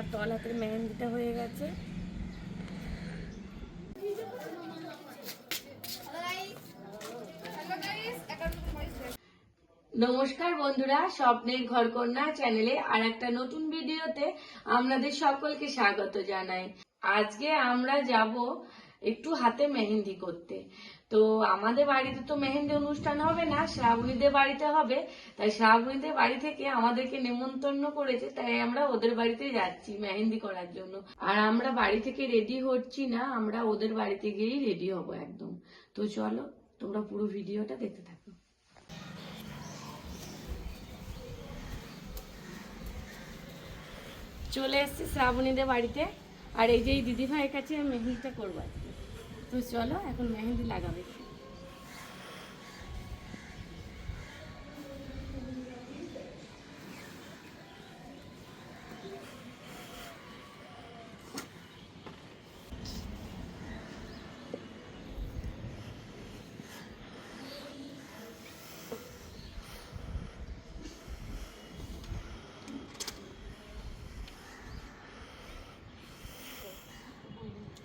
আমার তল হাতের মেহেন্দিটা হয়ে গেছে। নমস্কার বন্ধুরা, স্বপ্নের ঘরকন্যা চ্যানেলে আর একটা নতুন ভিডিওতে আমাদের সকলকে স্বাগত জানাই। আজকে আমরা যাব একটু হাতে মেহেন্দি করতে। তো আমাদের বাড়িতে তো মেহেন্দি অনুষ্ঠান হবে না, শ্রাবণীদের বাড়িতে হবে। তাই শ্রাবণীদের বাড়ি থেকে আমাদেরকে নেমন্তন্ন করেছে, তাই আমরা ওদের বাড়িতে যাচ্ছি মেহেন্দি করার জন্য। আর আমরা বাড়ি থেকে রেডি হচ্ছি না, আমরা ওদের বাড়িতে গিয়েই রেডি হব একদম। তো চলো, তোমরা পুরো ভিডিওটা দেখতে থাকো। চলে এসেছি শ্রাবণীদের বাড়িতে। আর এই যে এই দিদি ভাইয়ের কাছে মেহেন্দিটা করব আজকে। তো চলো এখন মেহেন্দি লাগাবে।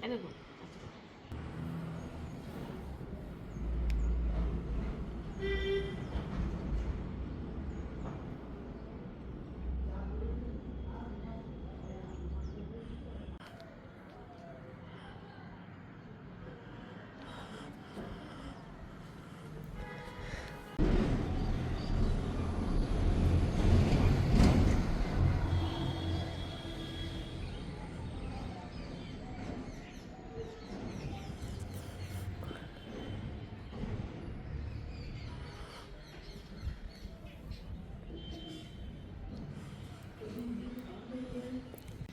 এই দেখো।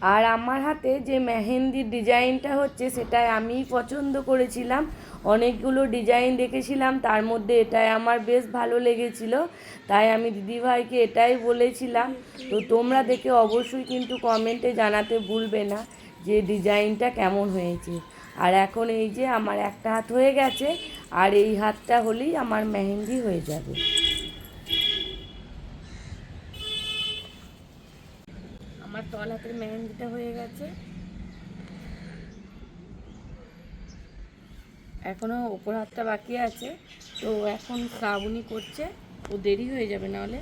আর আমার হাতে যে মেহেন্দির ডিজাইনটা হচ্ছে সেটাই আমি পছন্দ করেছিলাম। অনেকগুলো ডিজাইন দেখেছিলাম, তার মধ্যে এটাই আমার বেশ ভালো লেগেছিল। তাই আমি দিদিভাইকে এটাই বলেছিলাম। তো তোমরা দেখে অবশ্যই কিন্তু কমেন্টে জানাতে ভুলবে না যে ডিজাইনটা কেমন হয়েছে। আর এখন এই যে আমার একটা হাত হয়ে গেছে, আর এই হাতটা হলেই আমার মেহেন্দি হয়ে যাবে। আমার তল হাতের মেহেন্দিটা হয়ে গেছে। এখনও ওপর হাতটা বাকি আছে, তো এখন শ্রাবণী করছে, ও দেরি হয়ে যাবে নাহলে।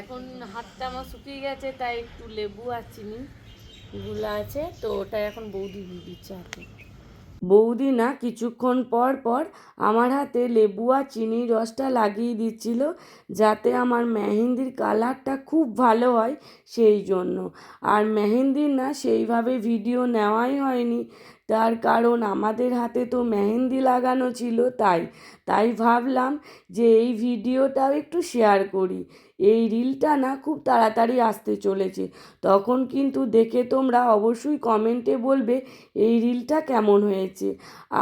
এখন হাতটা আমার শুকিয়ে গেছে, তাই একটু লেবু আর চিনি গুলা আছে, তো ওটা এখন বৌদি দিচ্ছে হাতে। বৌদি না কিছুক্ষণ পর পর আমার হাতে লেবু আর চিনির রসটা লাগিয়ে দিচ্ছিল যাতে আমার মেহেন্দির কালারটা খুব ভালো হয় সেই জন্য। আর মেহেন্দির না সেইভাবে ভিডিও নেওয়াই হয়নি। তার কারণ আমাদের হাতে তো মেহেন্দি লাগানো ছিল তাই তাই ভাবলাম যে এই ভিডিওটাও একটু শেয়ার করি। এই রিলটা না খুব তাড়াতাড়ি আসতে চলেছে। তখন কিন্তু দেখে তোমরা অবশ্যই কমেন্টে বলবে এই রিলটা কেমন হয়েছে।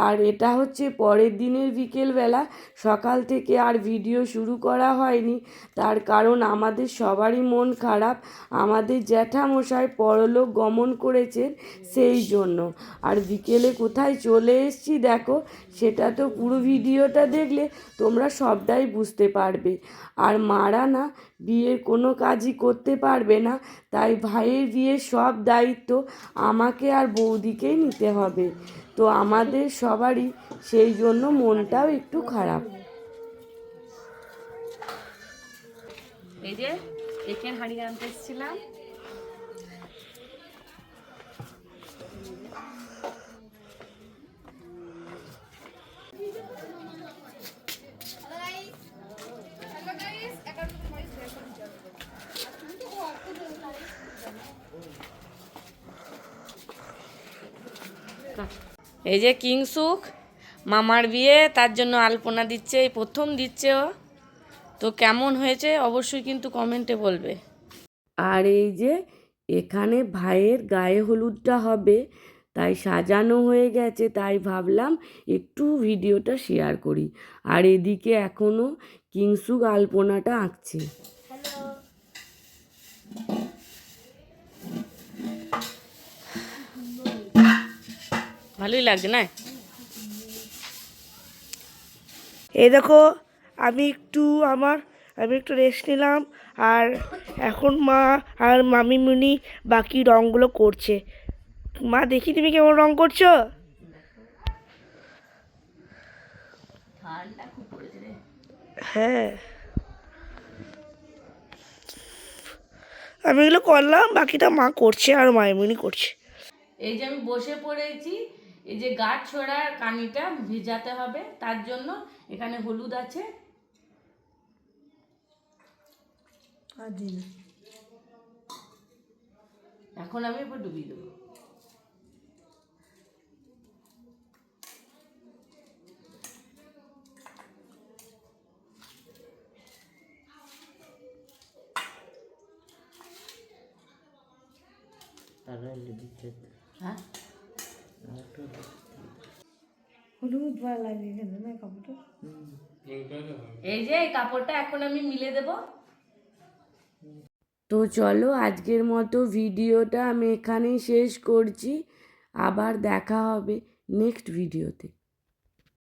আর এটা হচ্ছে পরের দিনের বিকেলবেলা, সকাল থেকে আর ভিডিও শুরু করা হয়নি। তার কারণ আমাদের সবারই মন খারাপ, আমাদের জ্যাঠামশাই পরলোক গমন করেছেন সেই জন্য। আর বিকেলে কোথায় চলে এসেছি দেখো, সেটা তো পুরো ভিডিওটা দেখলে তোমরা সবটাই বুঝতে পারবে। আর মারা না বিয়ের কোনো কাজই করতে পারবে না, তাই ভাইয়ের বিয়ের সব দায়িত্ব আমাকে আর বৌদিকেই নিতে হবে। তো আমাদের সবারই সেই জন্য মনটাও একটু খারাপ। এই যে এখানে হাঁড়ি আনতে এসেছিলাম। এই যে কিংসুক মামার বিয়ে তার জন্য আলপনা দিচ্ছে এই প্রথম দিচ্ছে ও। তো কেমন হয়েছে অবশ্যই কিন্তু কমেন্টে বলবে। আর এই যে এখানে ভাইয়ের গায়ে হলুদটা হবে তাই সাজানো হয়ে গেছে তাই ভাবলাম একটু ভিডিওটা শেয়ার করি। আর এদিকে এখনও কিংসুক আলপনাটা আঁকছে। ভালোই লাগছে না? এই দেখো আমি একটু আমার আমি একটু রেস্ট নিলাম আর এখন মা আর মামিমুনি বাকি রঙগুলো করছে। মা দেখি তুমি কেমন রঙ করছ? হ্যাঁ। আমি এগুলো করলাম বাকিটা মা করছে আর মামিমুনি করছে। এই যে আমি বসে পড়েছি এই যে গাছ ছোড়ার কানিটা ভেজাতে হবে তার জন্য এখানে হলুদ আছে। এখন আমি এবার ডুবিয়ে দেবো। হ্যাঁ? হলুদ ভালো লাগে এখানে, না কাপড়টা? এই যে এই কাপড়টা এখন আমি মিলে দেব। তো চলো আজকের মতো ভিডিওটা আমি এখানেই শেষ করছি। আবার দেখা হবে নেক্সট ভিডিওতে।